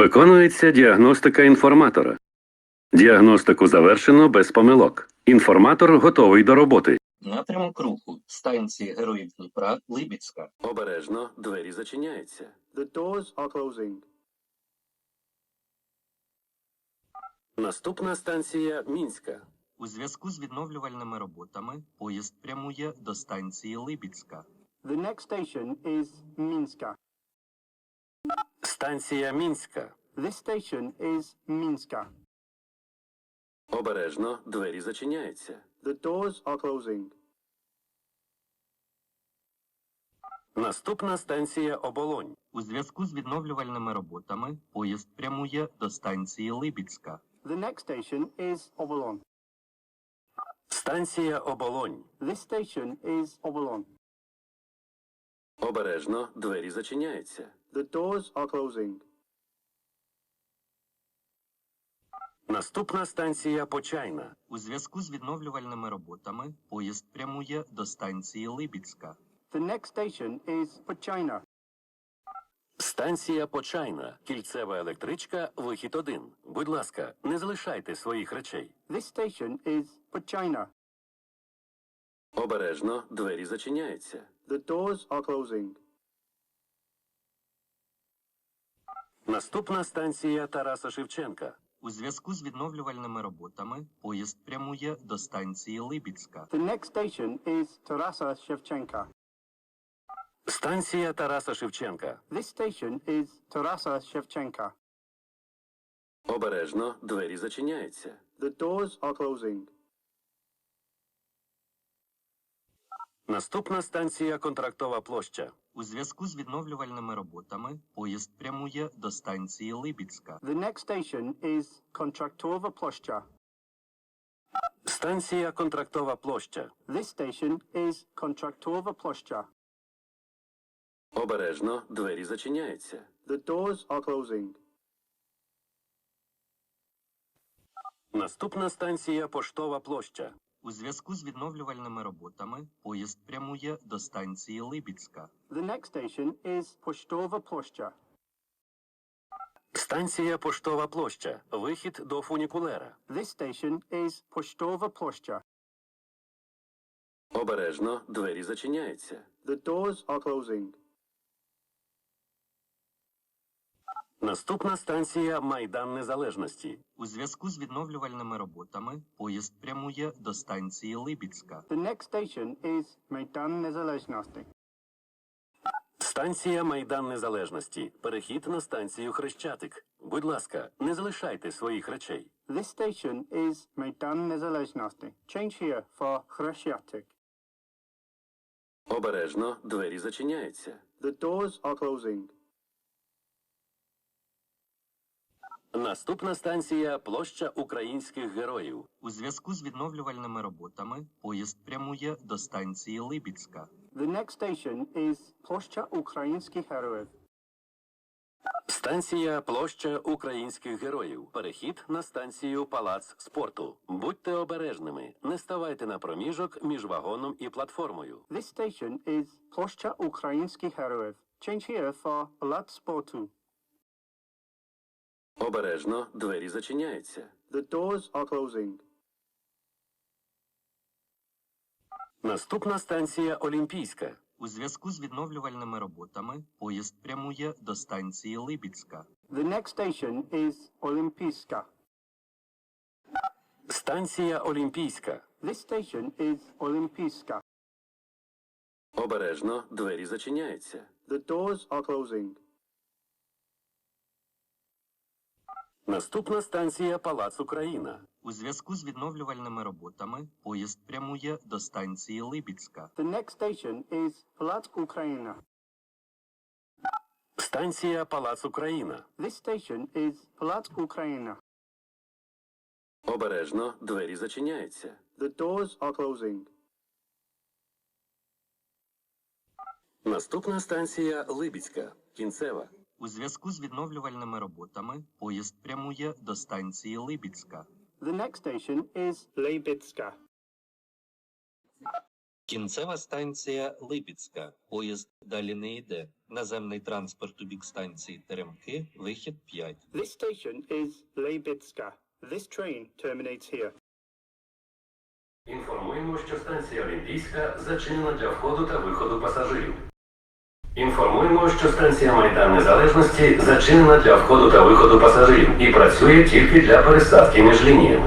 Виконується діагностика інформатора. Діагностику завершено без помилок. Інформатор готовий до роботи. Напрямок руху станції Героїв Дніпра Либіцька. Обережно двері зачиняються. The doors are closing. Наступна станція Мінська. У зв'язку з відновлювальними роботами поїзд прямує до станції Либіцька. The next station is Minska. Станція Мінська. This station is Minska. Обережно двері зачиняються. The doors are closing. Наступна станція Оболонь. У зв'язку з відновлювальними роботами поїзд прямує до станції Либіцька. The next station is Obolon. Станція Оболонь. This station is Obolon. Обережно двері зачиняються. The doors are closing. Наступна станція Почайна. У зв'язку з відновлювальними роботами поїзд прямує до станції Либіцька. The next station is Pachina. Станція Почайна. Кільцева електричка. Вихід 1. Будь ласка, не залишайте своїх речей. This station is Pachina. Обережно двері зачиняються. The doors are closing. Наступна станція Тараса Шевченка. У зв'язку з відновлювальними роботами поїзд прямує до станції Либіцька. The next station is Tarasa Shevchenka. Станція Тараса Шевченка. This station is Tarasa Shevchenka. Обережно двері зачиняються. The doors are closing. Наступна станція Контрактова площа. У зв'язку з відновлювальними роботами поїзд прямує до станції Либіцька. The next station is Kontraktova Ploshcha. Станція Контрактова площа. This station is Kontraktova Ploshcha. Обережно двері зачиняються. The doors are closing. Наступна станція Поштова площа. У зв'язку з відновлювальними роботами поїзд прямує до станції Либіцька. The next station is Poshtova Ploshcha. Станція Поштова площа. Вихід до фунікулера. This station is Poshtova Ploshcha. Обережно двері зачиняються. The doors are closing. Наступна станція Майдан Незалежності. У зв'язку з відновлювальними роботами поїзд прямує до станції Либіцька. The next station is Maidan Nezalezhnosti. Станція Майдан Незалежності. Перехід на станцію Хрещатик. Будь ласка, не залишайте своїх речей. This station is Maidan Nezalezhnosti. Change here for Khrushchev. Обережно двері зачиняються. The doors are closing. Наступна станція площа українських героїв. У зв'язку з відновлювальними роботами поїзд прямує до станції Либіцька. The next station is Ploshcha Ukrainskih Heroiv. Станція площа українських героїв. Перехід на станцію Палац спорту. Будьте обережними. Не ставайте на проміжок між вагоном і платформою. This station is Ploshcha Ukrainskih Heroiv. Change here for Palat Sportu. Обережно двері зачиняються. The doors are closing. Наступна станція Олімпійська. У зв'язку з відновлювальними роботами поїзд прямує до станції Либіцька. The next station is Olimpiska. Станція Олімпійська. This station is Olimpiska. Обережно двері зачиняються. The doors are closing. Наступна станція Палац Україна. У зв'язку з відновлювальними роботами поїзд прямує до станції Либіцька. The next station is Palat Ukraina. Станція Палац Україна. This station is Palat Ukraina. Обережно двері зачиняються. The doors are closing. Наступна станція Либіцька. Кінцева. У зв'язку з відновлювальними роботами поїзд прямує до станції Либіцька. The next station is Leibitska. Кінцева станція Липецька. Поїзд далі не йде. Наземний транспорт у бік станції Теремки. Вихід 5. This station is Leibitska. This train terminates here. Інформуємо, що станція Олімпійська зачинена для входу та виходу пасажирів. Інформуємо, що станція Майдан Незалежності зачинена для входу та виходу пасажирів і працює тільки для пересадки між лініями.